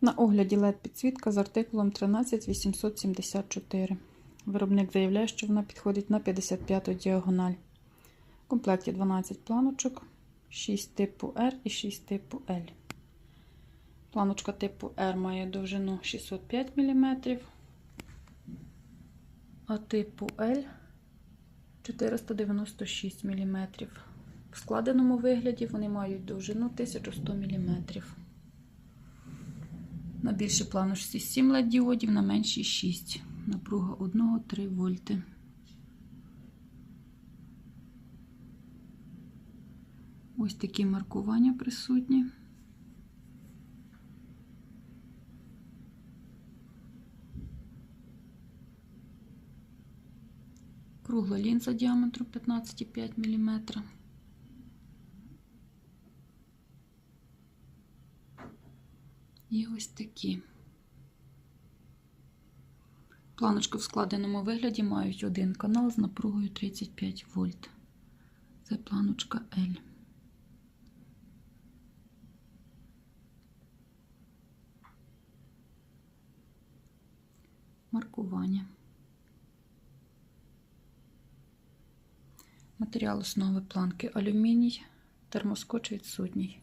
На огляді LED підсвітка з артикулом 13874. Виробник заявляє, що вона підходить на 55-ту діагональ. В комплекті 12 планочок, 6 типу R і 6 типу L. Планочка типу R має довжину 605 мм, а типу L 496 мм. В складеному вигляді вони мають довжину 1100 мм. На більшій планочці 7 LED діодів, на меншій 6. Напруга 1-3 вольти. Ось такі маркування присутні. Кругла лінза діаметром 15,5 мм. І ось такі. Планочки в складеному вигляді мають один канал з напругою 35 вольт. Це планочка L. Маркування. Матеріал основи планки алюміній, термоскоч відсутній.